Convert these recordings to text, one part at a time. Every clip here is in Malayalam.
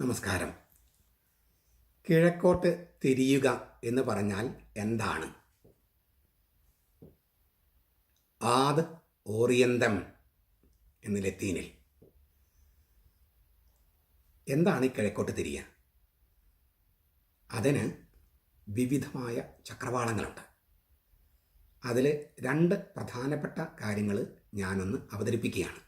നമസ്കാരം. കിഴക്കോട്ട് തിരിയുക എന്ന് പറഞ്ഞാൽ എന്താണ്? ആദ് ഓറിയന്തം എന്ന് ലത്തീനിൽ. എന്താണ് ഈ കിഴക്കോട്ട് തിരിയുക അതിന് വിവിധമായ ചക്രവാളങ്ങളുണ്ട്. അതിൽ രണ്ട് പ്രധാനപ്പെട്ട കാര്യങ്ങൾ ഞാനൊന്ന് അവതരിപ്പിക്കുകയാണ്.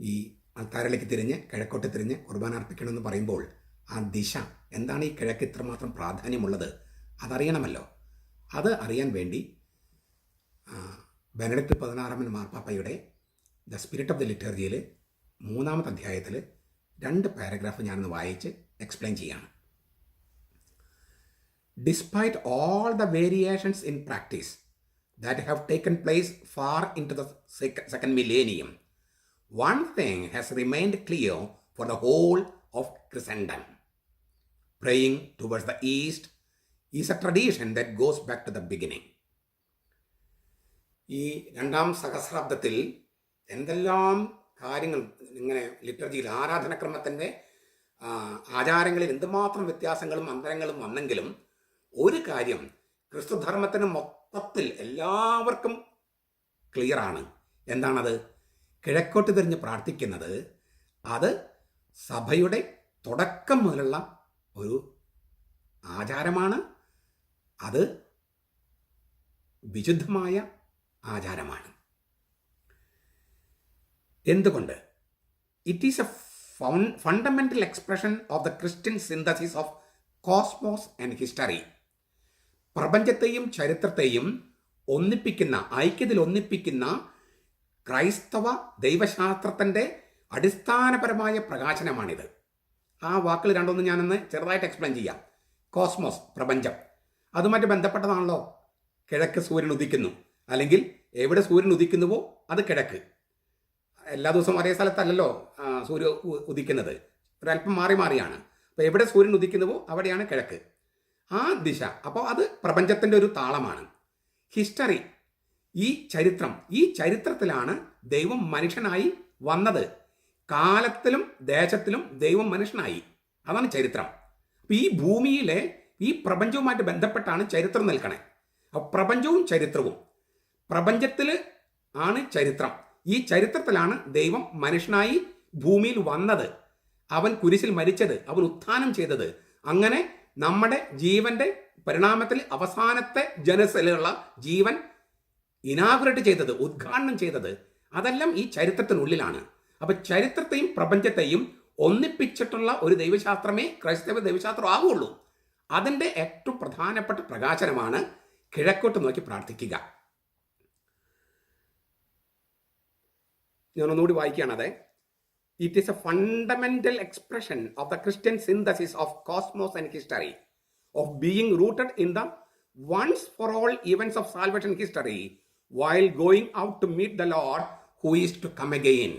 ഈ അൾത്താരയിലേക്ക് തിരിഞ്ഞ് കിഴക്കോട്ട് തിരിഞ്ഞ് കുർബാന അർപ്പിക്കണമെന്ന് പറയുമ്പോൾ ആ ദിശ എന്താണ് ഈ കിഴക്ക് ഇത്രമാത്രം പ്രാധാന്യമുള്ളത്? അതറിയണമല്ലോ. അത് അറിയാൻ വേണ്ടി ബെനഡിക്ട് പതിനാറാമൻ മാർപ്പാപ്പയുടെ ദ സ്പിരിറ്റ് ഓഫ് ദി ലിറ്റർജിയിൽ മൂന്നാമത്തെ അധ്യായത്തിൽ രണ്ട് പാരഗ്രാഫ് ഞാനൊന്ന് വായിച്ച് എക്സ്പ്ലെയിൻ ചെയ്യാണ്. Despite all the variations in practice that have taken place far into the second millennium, one thing has remained clear for the whole of Christendom. Praying towards the east is a tradition that goes back to the beginning. ഈ രണ്ടാം സഹസ്രാബ്ദത്തിൽ എന്തെല്ലാം കാര്യങ്ങൾ ഇങ്ങനെ ലിറ്റർജിയിൽ ആരാധനക്രമത്തിന്റെ ആചാരങ്ങളിൽ എന്തുമാത്രം വ്യത്യാസങ്ങളും അന്തരങ്ങളും വന്നെങ്കിലും ഒരു കാര്യം ക്രിസ്തുധർമ്മത്തിന് മൊത്തത്തിൽ എല്ലാവർക്കും ക്ലിയറാണ് എന്താണത് കിഴക്കോട്ട് തിരിഞ്ഞ് പ്രാർത്ഥിക്കുന്നത് അത് സഭയുടെ തുടക്കം മുതലുള്ള ഒരു ആചാരമാണ്. അത് വിശുദ്ധമായ ആചാരമാണ്. എന്തുകൊണ്ട്? It is a fundamental expression of the Christian synthesis of cosmos and history പ്രപഞ്ചത്തെയും ചരിത്രത്തെയും ഒന്നിപ്പിക്കുന്ന ഐക്യത്തിൽ ഒന്നിപ്പിക്കുന്ന ക്രൈസ്തവ ദൈവശാസ്ത്രത്തിന്റെ അടിസ്ഥാനപരമായ പ്രകാശനമാണിത്. ആ വാക്കിൽ രണ്ടൊന്നും ഞാനൊന്ന് ചെറുതായിട്ട് എക്സ്പ്ലെയിൻ ചെയ്യാം. കോസ്മോസ് പ്രപഞ്ചം. അതുമായിട്ട് ബന്ധപ്പെട്ടതാണല്ലോ. കിഴക്ക് സൂര്യൻ ഉദിക്കുന്നു. അല്ലെങ്കിൽ എവിടെ സൂര്യൻ ഉദിക്കുന്നുവോ അത് കിഴക്ക്. എല്ലാ ദിവസവും ഒരേ സ്ഥലത്തല്ലല്ലോ സൂര്യ ഉദിക്കുന്നത്. ഒരല്പം മാറി മാറിയാണ്. അപ്പോൾ എവിടെ സൂര്യൻ ഉദിക്കുന്നുവോ അവിടെയാണ് കിഴക്ക്. ആ ദിശ. അപ്പോൾ അത് പ്രപഞ്ചത്തിന്റെ ഒരു താളമാണ്. ഹിസ്റ്ററി ഈ ചരിത്രം ഈ ചരിത്രത്തിലാണ് ദൈവം മനുഷ്യനായി വന്നത്. കാലത്തിലും ദേശത്തിലും ദൈവം മനുഷ്യനായി. അതാണ് ചരിത്രം. അപ്പം ഈ ഭൂമിയിലെ ഈ പ്രപഞ്ചവുമായിട്ട് ബന്ധപ്പെട്ടാണ് ചരിത്രം നിൽക്കണേ. അപ്പം പ്രപഞ്ചവും ചരിത്രവും. പ്രപഞ്ചത്തിൽ ആണ് ചരിത്രം. ഈ ചരിത്രത്തിലാണ് ദൈവം മനുഷ്യനായി ഭൂമിയിൽ വന്നത്. അവൻ കുരിശിൽ മരിച്ചത് അവൻ ഉത്ഥാനം ചെയ്തത്. അങ്ങനെ നമ്മുടെ ജീവന്റെ പരിണാമത്തിൽ അവസാനത്തെ ജനസിലുള്ള ജീവൻ ഇനാഗുറേറ്റ് ചെയ്തത് ഉദ്ഘാടനം ചെയ്തത് അതെല്ലാം ഈ ചരിത്രത്തിനുള്ളിലാണ്. അപ്പൊ ചരിത്രത്തെയും പ്രപഞ്ചത്തെയും ഒന്നിപ്പിച്ചിട്ടുള്ള ഒരു ദൈവശാസ്ത്രമേ ക്രൈസ്തവ ദൈവശാസ്ത്രം ആവുള്ളൂ. അതിന്റെ ഏറ്റവും പ്രധാനപ്പെട്ട പ്രകാശനമാണ് കിഴക്കോട്ട് നോക്കി പ്രാർത്ഥിക്കുക. ഞാൻ ഒന്നുകൂടി വായിക്കുകയാണ് അതെ it is a fundamental expression of the Christian synthesis of cosmos and history of being rooted in the once for all events of salvation history while going out to meet the Lord who is to come again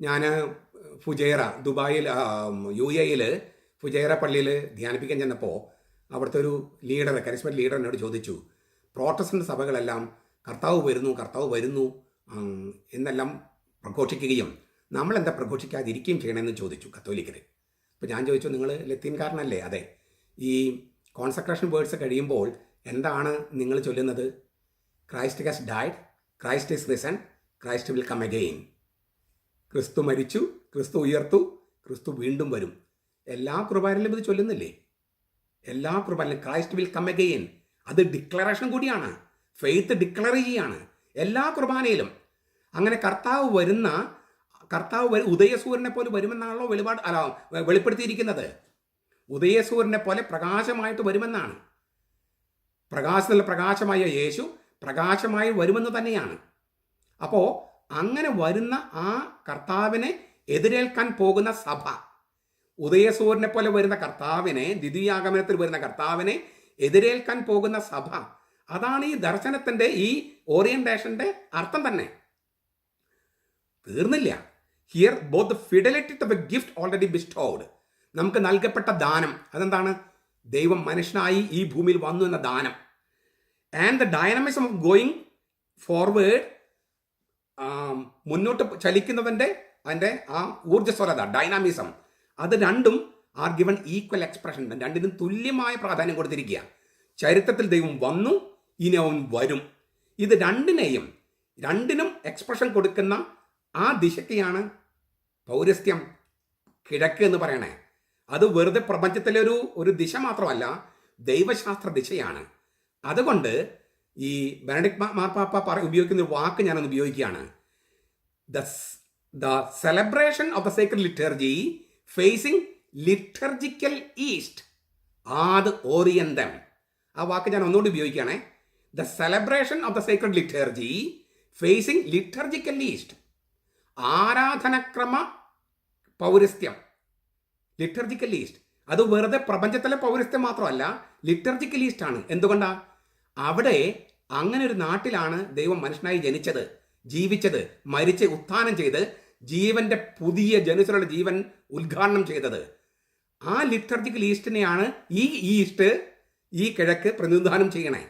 ഞാൻ ഫുജൈറ ദുബായിൽ യു എയിൽ ഫുജൈറ പള്ളിയിൽ ധ്യാനിപ്പിക്കാൻ ചെന്നപ്പോൾ അവിടുത്തെ ഒരു ലീഡർ കരിസ്മറ്റ് ലീഡർ എന്നോട് ചോദിച്ചു പ്രോട്ടസ്റ്റന്റ് സഭകളെല്ലാം കർത്താവ് വരുന്നു കർത്താവ് വരുന്നു എന്നെല്ലാം പ്രഘോഷിക്കുകയും നമ്മളെന്താ പ്രഘോഷിക്കാതിരിക്കുകയും ചെയ്യണമെന്ന് ചോദിച്ചു കത്തോലിക്കർ അപ്പോൾ ഞാൻ ചോദിച്ചു നിങ്ങൾ ലത്തീൻകാരനല്ലേ? അതെ. ഈ കോൺസെൻട്രേഷൻ വേർഡ്സ് കഴിയുമ്പോൾ എന്താണ് നിങ്ങൾ ചൊല്ലുന്നത്? Christ has died Christ is risen Christ will come again ക്രിസ്തു മരിച്ചു ക്രിസ്തു ഉയർത്തു ക്രിസ്തു വീണ്ടും വരും. എല്ലാ കുർബാനയിലും ഇത് ചൊല്ലുന്നില്ലേ? എല്ലാ കുർബാനയിലും ക്രൈസ്റ്റ് വിൽ കം അഗെയിൻ അത് ഡിക്ലറേഷൻ കൂടിയാണ്. ഫെയ്ത്ത് ഡിക്ലർ ചെയ്യാണ്. എല്ലാ കുർബാനയിലും. അങ്ങനെ കർത്താവ് വരുന്ന കർത്താവ് ഉദയസൂര്യനെ പോലെ വരുമെന്നാണല്ലോ വെളിപാട് അല്ല വെളിപ്പെടുത്തിയിരിക്കുന്നത്. ഉദയസൂര്യനെ പോലെ പ്രകാശമായിട്ട് വരുമെന്നാണ്. പ്രകാശത്തിൽ പ്രകാശമായ യേശു പ്രകാശമായി വരുമെന്ന് തന്നെയാണ്. അപ്പോൾ അങ്ങനെ വരുന്ന ആ കർത്താവിനെ എതിരേൽക്കാൻ പോകുന്ന സഭ ഉദയസൂര്യനെ പോലെ വരുന്ന കർത്താവിനെ ദ്വിതീയാഗമനത്തിൽ വരുന്ന കർത്താവിനെ എതിരേൽക്കാൻ പോകുന്ന സഭ അതാണ് ഈ ദർശനത്തിന്റെ ഈ ഓറിയന്റേഷന്റെ അർത്ഥം തന്നെ. തീർന്നില്ല. Here both fidelity to the gift already bestowed നമുക്ക് നൽകപ്പെട്ട ദാനം അതെന്താണ്? ദൈവം മനുഷ്യനായി ഈ ഭൂമിയിൽ വന്നു എന്ന ദാനം. And the dynamism of going forward മുന്നോട്ട് ചലിക്കുന്നതിന്റെ അതിന്റെ ആ ഊർജസ്വലത ഡൈനാമിസം അത് രണ്ടും ആർ ഗിവൺ ഈക്വൽ എക്സ്പ്രഷൻ രണ്ടിനും തുല്യമായ പ്രാധാന്യം കൊടുത്തിരിക്കുക ചരിത്രത്തിൽ ദൈവം വന്നു ഇനി അവൻ വരും. ഇത് രണ്ടിനെയും രണ്ടിനും എക്സ്പ്രഷൻ കൊടുക്കുന്ന ആ ദിശയ്ക്കാണ് പൗരസ്ത്യം കിഴക്ക് എന്ന് പറയണേ. അത് വെറുതെ പ്രപഞ്ചത്തിലെ ഒരു ഒരു ദിശ മാത്രമല്ല ദൈവശാസ്ത്ര ദിശയാണ്. അതുകൊണ്ട് ഈ ബെനഡിക് മാർപ്പാപ്പ പറ ഉപയോഗിക്കുന്ന ഒരു വാക്ക് ഞാനൊന്ന് ഉപയോഗിക്കുകയാണ്. The the celebration of the sacred liturgy facing liturgical east ആദ് ഓറിയന്തം ആ വാക്ക് ഞാൻ ഒന്നുകൂടി ഉപയോഗിക്കുകയാണേ. The celebration of the sacred liturgy facing liturgical east ആരാധനക്രമ പൗരസ്ത്യം. ലിറ്റർജിക്കൽ ഈസ്റ്റ് അത് വെറുതെ പ്രപഞ്ചത്തിലെ പൗരസ്ത്യം മാത്രമല്ല ലിറ്റർജിക്കൽ ഈസ്റ്റ് ആണ്. എന്തുകൊണ്ടാ? അവിടെ അങ്ങനെ ഒരു നാട്ടിലാണ് ദൈവം മനുഷ്യനായി ജനിച്ചത് ജീവിച്ചത് മരിച്ച് ഉത്ഥാനം ചെയ്ത് ജീവന്റെ പുതിയ ജനുസരുടെ ജീവൻ ഉദ്ഘാടനം ചെയ്തത്. ആ ലിറ്റർജിക്കൽ ഈസ്റ്റിനെയാണ് ഈ ഈസ്റ്റ് ഈ കിഴക്ക് പ്രതിനിധാനം ചെയ്യണേ.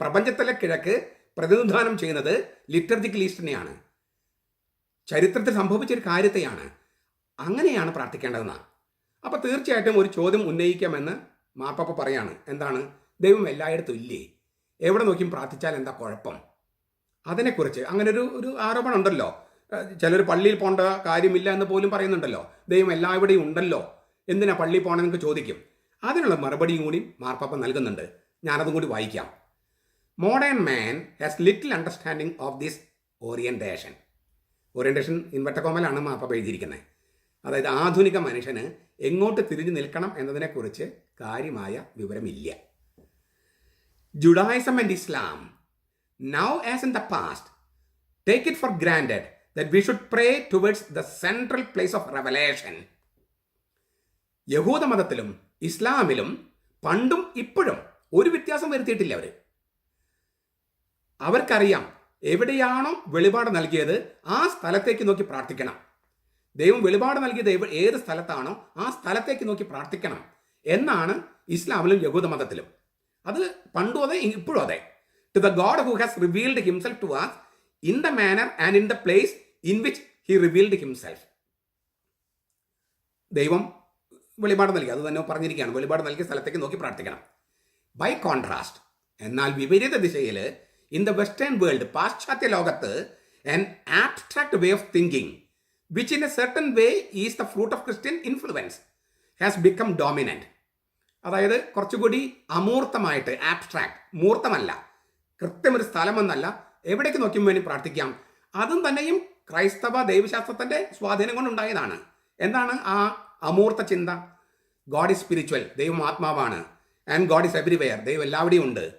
പ്രപഞ്ചത്തിലെ കിഴക്ക് പ്രതിനിധാനം ചെയ്യുന്നത് ലിറ്റർജിക്കൽ ഈസ്റ്റിനെയാണ്. ചരിത്രത്തിൽ സംഭവിച്ചൊരു കാര്യത്തെയാണ്. അങ്ങനെയാണ് പ്രാർത്ഥിക്കേണ്ടതെന്നാണ് അപ്പോൾ തീർച്ചയായിട്ടും ഒരു ചോദ്യം ഉന്നയിക്കാമെന്ന് മാപ്പപ്പ പറയാണ്. എന്താണ്? ദൈവം എല്ലായിടത്തും ഇല്ലേ? എവിടെ നോക്കിയും പ്രാർത്ഥിച്ചാൽ എന്താ കുഴപ്പം? അതിനെക്കുറിച്ച് അങ്ങനെ ഒരു ഒരു ആരോപണം ഉണ്ടല്ലോ. ചിലർ പള്ളിയിൽ പോകേണ്ട കാര്യമില്ല എന്ന് പോലും പറയുന്നുണ്ടല്ലോ. ദൈവം എല്ലാവിടെയും ഉണ്ടല്ലോ. എന്തിനാ പള്ളിയിൽ പോകണമെന്ന് ചോദിക്കും. അതിനുള്ള മറുപടിയും കൂടി മാർപ്പാപ്പ നൽകുന്നുണ്ട്. ഞാനതും കൂടി വായിക്കാം. Modern man has little understanding of this orientation orientation ഇൻവെർട്ടക്കോമലാണ് മാർപ്പാപ്പ എഴുതിയിരിക്കുന്നത്. അതായത് ആധുനിക മനുഷ്യന് എങ്ങോട്ട് തിരിഞ്ഞു നിൽക്കണം എന്നതിനെക്കുറിച്ച് കാര്യമായ വിവരമില്ല. Judaism and Islam, now as in the past, take it for granted that we should pray towards the central place of revelation. യഹൂദ മതത്തിലും ഇസ്ലാമിലും പണ്ടും ഇപ്പോഴും ഒരു വ്യത്യാസം വരുത്തിയിട്ടില്ല അവർ അവർക്കറിയാം എവിടെയാണോ വെളിപാട് നൽകിയത് ആ സ്ഥലത്തേക്ക് നോക്കി പ്രാർത്ഥിക്കണം. ദൈവം വെളിപാട് നൽകിയത് ഏത് സ്ഥലത്താണോ ആ സ്ഥലത്തേക്ക് നോക്കി പ്രാർത്ഥിക്കണം എന്നാണ് ഇസ്ലാമിലും യഹൂദ മതത്തിലും. അത് പണ്ടും അതെ ഇപ്പോഴും അതെ. To the God who has revealed himself to us in the manner and in the place in which he revealed himself ദൈവം വെളിപാട് നൽകി. അത് തന്നെ പറഞ്ഞിരിക്കുകയാണ്. വെളിപാട് നൽകിയ സ്ഥലത്തേക്ക് നോക്കി പ്രാർത്ഥിക്കണം. ബൈ കോൺട്രാസ്റ്റ് എന്നാൽ വിപരീത ദിശയിൽ ഇൻ ദ വെസ്റ്റേൺ വേൾഡ് പാശ്ചാത്യ ലോകത്ത് an abstract way of thinking which in a certain way is the fruit of Christian influence has become dominant അതായത് കുറച്ചുകൂടി അമൂർത്തമായിട്ട് ആബ്സ്ട്രാക്ട് മൂർത്തമല്ല. കൃത്യം ഒരു സ്ഥലമെന്നല്ല. എവിടേക്ക് നോക്കിയും വേണ്ടി പ്രാർത്ഥിക്കാം? അതും തന്നെയും ക്രൈസ്തവ ദൈവശാസ്ത്രത്തിന്റെ സ്വാധീനം കൊണ്ടുണ്ടായതാണ്. എന്താണ് ആ അമൂർത്ത ചിന്ത? ഗോഡ് ഇസ് സ്പിരിച്വൽ ദൈവം ആത്മാവാണ്. ആൻഡ് ഗോഡ് ഇസ് എവരിവെയർ ദൈവം എല്ലാവിടെയും ഉണ്ട്.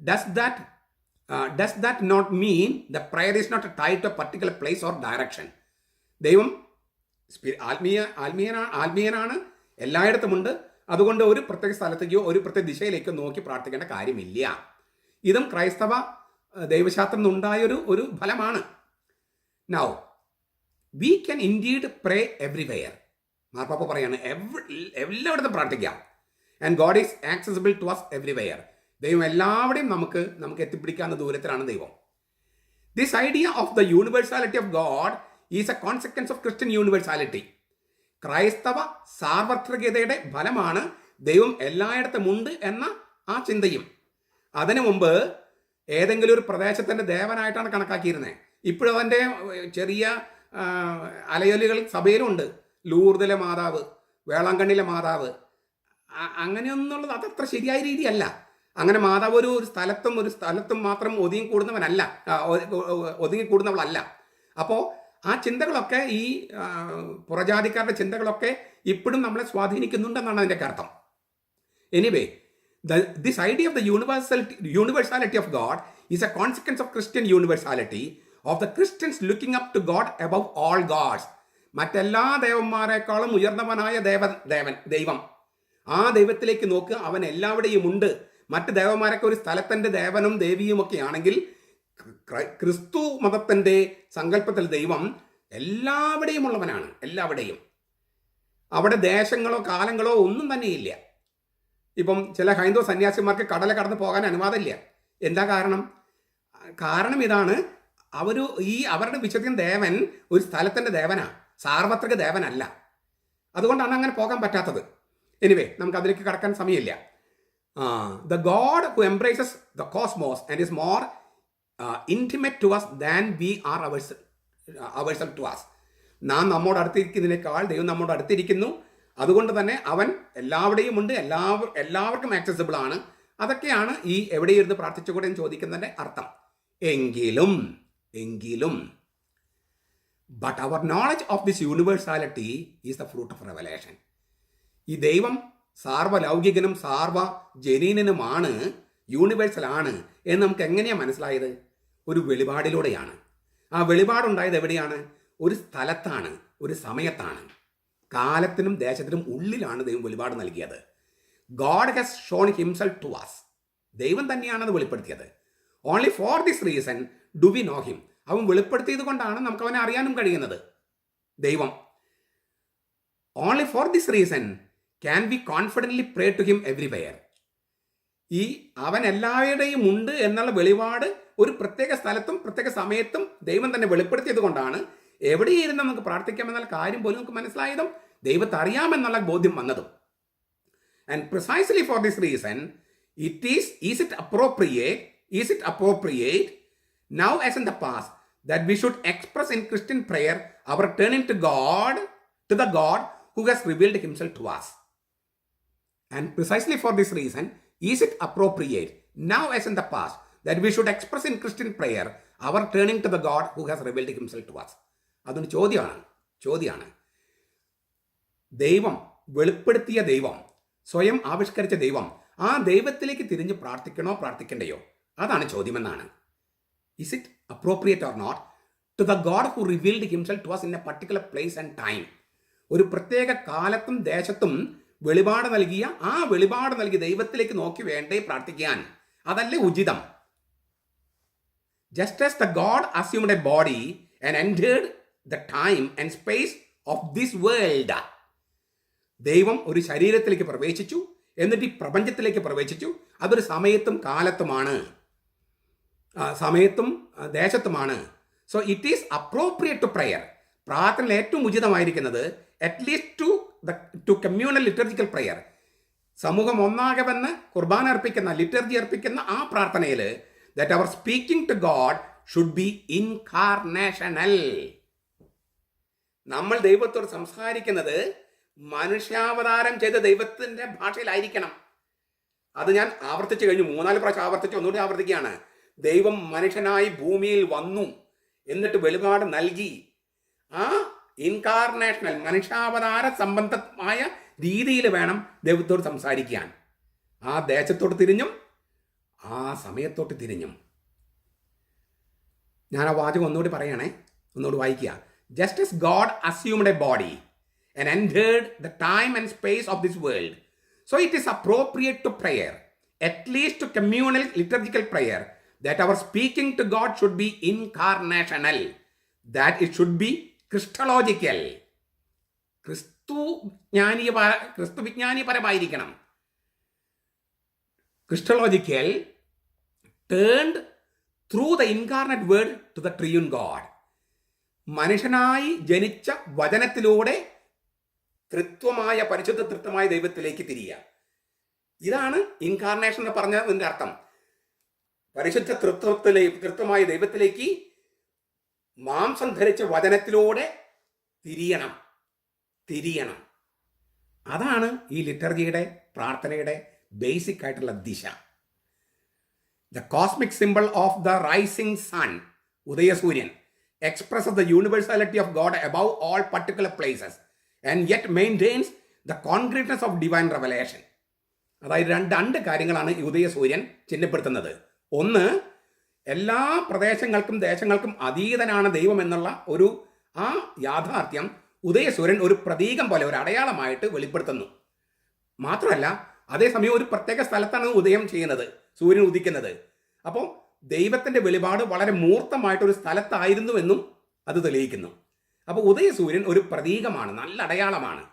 Does that does that not mean the prayer is not tie to a particular place or direction ദൈവം ആത്മീയ ആത്മീയനാണ് ആത്മീയനാണ് എല്ലായിടത്തുമുണ്ട്. അതുകൊണ്ട് ഒരു പ്രത്യേക സ്ഥലത്തേക്കോ ഒരു പ്രത്യേക ദിശയിലേക്കോ നോക്കി പ്രാർത്ഥിക്കേണ്ട കാര്യമില്ല. ഇതും ക്രൈസ്തവ ദൈവശാസ്ത്രം നിന്നുണ്ടായൊരു ഒരു ഫലമാണ്. Now we can indeed pray everywhere മാർപ്പാപ്പ പറയാണ് എല്ലായിടത്തും പ്രാർത്ഥിക്കാം. And God is accessible to us everywhere ദൈവം എല്ലാവരുടെയും നമുക്ക് നമുക്ക് എത്തിപ്പിടിക്കാവുന്ന ദൂരത്തിലാണ് ദൈവം. This idea of the universality of God is a consequence of Christian universality ക്രൈസ്തവ സാർവത്രികതയുടെ ഫലമാണ് ദൈവം എല്ലായിടത്തും ഉണ്ട് എന്ന ആ ചിന്തയും. അതിനു മുമ്പ് ഏതെങ്കിലും ഒരു പ്രദേശത്തിന്റെ ദേവനായിട്ടാണ് കണക്കാക്കിയിരുന്നത് ഇപ്പോഴും അവന്റെ ചെറിയ അലയൊലികൾ സഭയിലുണ്ട് ലൂർദിലെ മാതാവ് വേളാങ്കണ്ണിലെ മാതാവ്. അങ്ങനെയൊന്നുള്ളത് അതത്ര ശരിയായ രീതിയല്ല. അങ്ങനെ മാതാവ് ഒരു സ്ഥലത്തും ഒരു സ്ഥലത്തും മാത്രം ഒതുങ്ങി കൂടുന്നവനല്ല ഒതുങ്ങി കൂടുന്നവളല്ല അപ്പോൾ ആ ചിന്തകളൊക്കെ ഈ പുറജാതിക്കാരുടെ ചിന്തകളൊക്കെ ഇപ്പോഴും നമ്മളെ സ്വാധീനിക്കുന്നുണ്ടെന്നാണ് അതിന്റെ അർത്ഥം. Anyway this idea of the universality universality of God is a consequence of Christian universality of the Christians looking up to God above all gods മറ്റെല്ലാ ദേവന്മാരെക്കാളും ഉയർന്നവനായ ദേവ ദേവൻ ദൈവം. ആ ദൈവത്തിലേക്ക് നോക്കുക അവൻ എല്ലാവിടെയും ഉണ്ട്. മറ്റ് ദേവന്മാരൊക്കെ ഒരു സ്ഥലത്തിന്റെ ദേവനും ദേവിയുമൊക്കെ ആണെങ്കിൽ ക്രിസ്തു മതത്തിന്റെ സങ്കല്പത്തിൽ ദൈവം എല്ലാവിടെയും ഉള്ളവനാണ് എല്ലാവിടെയും. അവിടെ ദേശങ്ങളോ കാലങ്ങളോ ഒന്നും തന്നെയില്ല. ഇപ്പം ചില ഹൈന്ദവ സന്യാസിമാർക്ക് കടല കടന്ന് പോകാൻ അനുവാദമില്ല. എന്താ കാരണം? കാരണം ഇതാണ് അവർ ഈ അവരുടെ വിശ്വത്തിൻ ദേവൻ ഒരു സ്ഥലത്തിന്റെ ദേവനാണ് സാർവത്രിക ദേവനല്ല. അതുകൊണ്ടാണ് അങ്ങനെ പോകാൻ പറ്റാത്തത്. എനിവേ നമുക്ക് അതിലേക്ക് കടക്കാൻ സമയമില്ല. The God who embraces the cosmos and is more intimate to us than we are ours ourselves to us നാം നമ്മോട് അടുത്തിരിക്കുന്നതിനേക്കാൾ ദൈവം നമ്മോട് അടുത്തിരിക്കുന്നു. അതുകൊണ്ട് തന്നെ അവൻ എല്ലാവരുടെയും ഉണ്ട് എല്ലാ എല്ലാവർക്കും ആക്സസിബിൾ ആണ്. അതൊക്കെയാണ് ഈ എവിടെ ഇരുന്ന് പ്രാർത്ഥിച്ചുകൂടെ എന്ന് ചോദിക്കുന്നതിന്റെ അർത്ഥം. എങ്കിലും എങ്കിലും but our knowledge of this universality is the fruit of revelation ഈ ദൈവം സാർവലൗകികനും സാർവ ജനീനനുമാണ് യൂണിവേഴ്സലാണ് എന്ന് നമുക്ക് എങ്ങനെയാണ് മനസ്സിലായത്? ഒരു വെളിപാടിലൂടെയാണ്. ആ വെളിപാടുണ്ടായത് എവിടെയാണ്? ഒരു സ്ഥലത്താണ് ഒരു സമയത്താണ്. കാലത്തിനും ദേശത്തിനും ഉള്ളിലാണ് ദൈവം വെളിപാട് നൽകിയത്. God has shown himself to us ദൈവം തന്നെയാണ് അത് വെളിപ്പെടുത്തിയത്. Only for this reason do we know him അവൻ വെളിപ്പെടുത്തിയത് കൊണ്ടാണ് നമുക്ക് അവനെ അറിയാനും കഴിയുന്നത്. ദൈവം. Only for this reason can be confidently pray to him everywhere ഈ അവൻ എല്ലാവരുടെയും ഉണ്ട് എന്നുള്ള വെളിപാട് ഒരു പ്രത്യേക സ്ഥലത്തും പ്രത്യേക സമയത്തും ദൈവം തന്നെ വെളിപ്പെടുത്തിയത് കൊണ്ടാണ് എവിടെയിരുന്ന് നമുക്ക് പ്രാർത്ഥിക്കാമെന്നുള്ള കാര്യം പോലും നമുക്ക് മനസ്സിലായതും ദൈവത്തെ അറിയാമെന്നുള്ള ബോധ്യം വന്നതും. And precisely for this reason it is is it appropriate is it appropriate now as in the past that we should express in Christian prayer our turning to God to the God who has revealed himself to us and precisely for this reason is it appropriate now as in the past, that we should express in Christian prayer our turning to the God who has revealed himself to us അതൊരു ചോദ്യമാണ് ചോദ്യമാണ്. ദൈവം വെളിപ്പെടുത്തിയ ദൈവം സ്വയം ആവിഷ്കരിച്ച ദൈവം ആ ദൈവത്തിലേക്ക് തിരിഞ്ഞ് പ്രാർത്ഥിക്കണോ പ്രാർത്ഥിക്കണ്ടയോ? അതാണ് ചോദ്യമെന്നാണ്. Is it appropriate or not to the God who revealed himself to us in a particular place and time ഒരു പ്രത്യേക കാലത്തും ദേശത്തും വെളിപാട് നൽകിയ ആ വെളിപാട് നൽകിയ ദൈവത്തിലേക്ക് നോക്കി വേണ്ടേ പ്രാർത്ഥിക്കാൻ. അതല്ലേ ഉചിതം. Just as the God assumed a body and entered the time and space of this world ദൈവം ഒരു ശരീരത്തിലേക്ക് പ്രവേശിച്ചു എന്നിട്ട് ഈ പ്രപഞ്ചത്തിലേക്ക് പ്രവേശിച്ചു. അതൊരു സമയത്തും കാലത്തുമാണ്. സമയത്തും ദേശത്തുമാണ്. So it is appropriate to prayer പ്രാർത്ഥനയിൽ ഏറ്റവും ഉചിതമായിരിക്കുന്നത് at least to the to communal liturgical prayer സമൂഹം ഒന്നാകെ വന്ന് കുർബാന അർപ്പിക്കുന്ന ലിറ്റർജി അർപ്പിക്കുന്ന ആ പ്രാർത്ഥനയിൽ that our speaking to God should be incarnational നമ്മൾ ദൈവത്തോട് സംസാരിക്കുന്നത് മനുഷ്യാവതാരം ചെയ്ത ദൈവത്തിന്റെ ഭാഷയിലായിരിക്കണം. അത് ഞാൻ ആവർത്തിച്ചു കഴിഞ്ഞു മൂന്നാൽ പ്രാവശ്യം ആവർത്തിച്ച് ഒന്നുകൂടി ആവർത്തിക്കുകയാണ്. ദൈവം മനുഷ്യനായി ഭൂമിയിൽ വന്നു എന്നിട്ട് വെളിപാട് നൽകി. ആ ഇൻകാർണേഷണൽ മനുഷ്യാവതാര സംബന്ധമായ രീതിയിൽ വേണം ദൈവത്തോട് സംസാരിക്കാൻ. ആ ദേശത്തോട് തിരിഞ്ഞും ആ സമയത്തോട്ട് തിരിഞ്ഞും ഞാൻ ആ വാചകം ഒന്നുകൂടി പറയണേ ഒന്നുകൂടി വായിക്കുക just as God assumed a body and entered the time and space of this world. So it is appropriate to prayer, at least to communal liturgical prayer, that our speaking to God should be incarnational, that it should be Christological. ക്രിസ്തു ജ്ഞാനീയ ക്രിസ്തു വിജ്ഞാനീയപരമായിരിക്കണം Christological turned through the incarnate Word to the triune God മനുഷ്യനായി ജനിച്ച വചനത്തിലൂടെ തൃത്വമായ പരിശുദ്ധ തൃത്വമായ ദൈവത്തിലേക്ക് തിരിയുക ഇതാണ് ഇൻകാർണേഷൻ എന്ന് പറഞ്ഞതിന്റെ അർത്ഥം. പരിശുദ്ധ തൃത്വത്തിലെ തൃത്വമായ ദൈവത്തിലേക്ക് മാംസം ധരിച്ച വചനത്തിലൂടെ തിരിയണം. തിരിയണം. അതാണ് ഈ ലിറ്റർജിയുടെ പ്രാർത്ഥനയുടെ ബേസിക് ആയിട്ടുള്ള ദിശ. The cosmic symbol of the rising sun ഉദയസൂര്യൻ express the universality of God above all particular places and yet maintains the concreteness of divine revelation അതായത് രണ്ട് രണ്ട് കാര്യങ്ങളാണ് ഉദയസൂര്യൻ ചിഹ്നപ്പെടുത്തുന്നത്. ഒന്ന് എല്ലാ പ്രദേശങ്ങൾക്കും ദേശങ്ങൾക്കും അതീതനാണ് ദൈവം എന്നുള്ള ഒരു ആ യാഥാർത്ഥ്യം ഉദയസൂര്യൻ ഒരു പ്രതീകം പോലെ ഒരു അടയാളമായിട്ട് വെളിപ്പെടുത്തുന്നു. മാത്രമല്ല അതേസമയം ഒരു പ്രത്യേക സ്ഥലത്താണ് ഉദയം ചെയ്യുന്നത് സൂര്യൻ ഉദിക്കുന്നത്. അപ്പോൾ ദൈവത്തിന്റെ വെളിപാട് വളരെ മൂർത്തമായിട്ടൊരു സ്ഥലത്തായിരുന്നുവെന്നും അത് തെളിയിക്കുന്നു. അപ്പോൾ ഉദയസൂര്യൻ ഒരു പ്രതീകമാണ് നല്ല അടയാളമാണ്.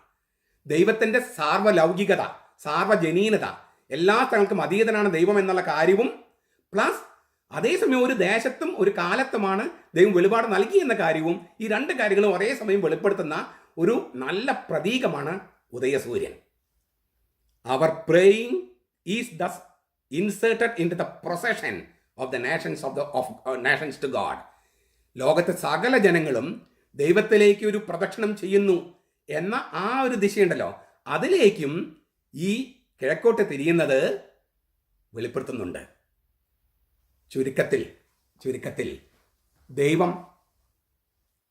ദൈവത്തിന്റെ സാർവലൗകികത സാർവജനീനത എല്ലാ സ്ഥലങ്ങൾക്കും അതീതനാണ് ദൈവം എന്നുള്ള കാര്യവും പ്ലസ് അതേസമയം ഒരു ദേശത്തും ഒരു കാലത്തുമാണ് ദൈവം വെളിപാട് നൽകി എന്ന കാര്യവും ഈ രണ്ട് കാര്യങ്ങളും ഒരേ സമയം വെളിപ്പെടുത്തുന്ന ഒരു നല്ല പ്രതീകമാണ് ഉദയസൂര്യൻ. Our praying is thus inserted into the procession of the nations of the of nations to God ലോകത്തെ സകല ജനങ്ങളും ദൈവത്തിലേക്ക് ഒരു പ്രദക്ഷിണം ചെയ്യുന്നു എന്ന ആ ഒരു ദിശയുണ്ടല്ലോ. അതിലേക്കും ഈ കിഴക്കോട്ട് തിരിയുന്നത് വെളിപ്പെടുത്തുന്നുണ്ട്. ചുരുക്കത്തിൽ ചുരുക്കത്തിൽ ദൈവം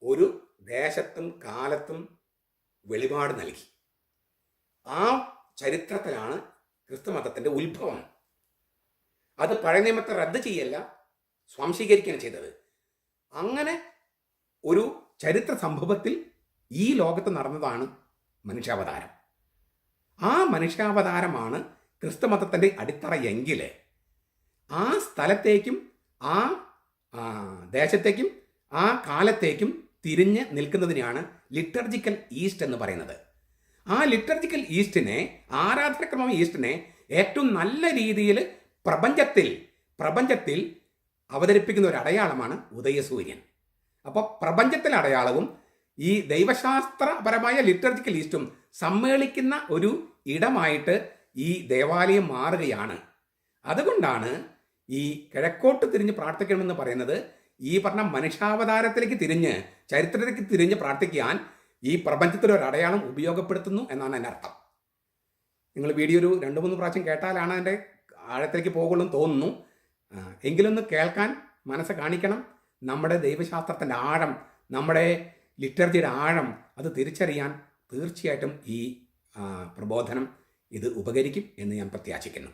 ഒരു ദേശത്തും കാലത്തും വെളിപാട് നൽകി. ആ ചരിത്രത്തിലാണ് ക്രിസ്തുമതത്തിന്റെ ഉത്ഭവം. അത് പഴയ നിയമത്തെ റദ്ദ് ചെയ്യല്ല സ്വാംശീകരിക്കുകയാണ് ചെയ്തത്. അങ്ങനെ ഒരു ചരിത്ര സംഭവത്തിൽ ഈ ലോകത്ത് നടന്നതാണ് മനുഷ്യാവതാരം. ആ മനുഷ്യാവതാരമാണ് ക്രിസ്തുമതത്തിന്റെ അടിത്തറ എങ്കിൽ ആ സ്ഥലത്തേക്കും ആ ദേശത്തേക്കും ആ കാലത്തേക്കും തിരിഞ്ഞ് നിൽക്കുന്നതിനെയാണ് ലിറ്റർജിക്കൽ ഈസ്റ്റ് എന്ന് പറയുന്നത്. ആ ലിറ്റർജിക്കൽ ഈസ്റ്റിനെ ആരാധനക്രമം ഈസ്റ്റിനെ ഏറ്റവും നല്ല രീതിയിൽ പ്രപഞ്ചത്തിൽ പ്രപഞ്ചത്തിൽ അവതരിപ്പിക്കുന്ന ഒരു അടയാളമാണ് ഉദയസൂര്യൻ. അപ്പോൾ പ്രപഞ്ചത്തിലെ അടയാളവും ഈ ദൈവശാസ്ത്രപരമായ ലിറ്റർജിക്കൽ ഈസ്റ്റും സമ്മേളിക്കുന്ന ഒരു ഇടമായിട്ട് ഈ ദേവാലയം മാറുകയാണ്. അതുകൊണ്ടാണ് ഈ കിഴക്കോട്ട് തിരിഞ്ഞ് പ്രാർത്ഥിക്കണമെന്ന് പറയുന്നത് ഈ പറഞ്ഞ മനുഷ്യാവതാരത്തിലേക്ക് തിരിഞ്ഞ് ചരിത്രത്തിലേക്ക് തിരിഞ്ഞ് പ്രാർത്ഥിക്കാൻ ഈ പ്രപഞ്ചത്തിൽ ഒരു അടയാളം ഉപയോഗപ്പെടുത്തുന്നു എന്നാണ് എന്റെ അർത്ഥം. നിങ്ങൾ വീഡിയോ ഒരു രണ്ട് മൂന്ന് പ്രാവശ്യം കേട്ടാലാണ് അതിന്റെ ആഴത്തിലേക്ക് പോകുള്ളൂ തോന്നുന്നു. എങ്കിലൊന്ന് കേൾക്കാൻ മനസ്സ് കാണിക്കണം. നമ്മുടെ ദൈവശാസ്ത്രത്തിന്റെ ആഴം നമ്മുടെ ലിറ്റർജിയുടെ ആഴം അത് തിരിച്ചറിയാൻ തീർച്ചയായിട്ടും ഈ പ്രബോധനം ഇത് ഉപകരിക്കും എന്ന് ഞാൻ പ്രത്യാശിക്കുന്നു.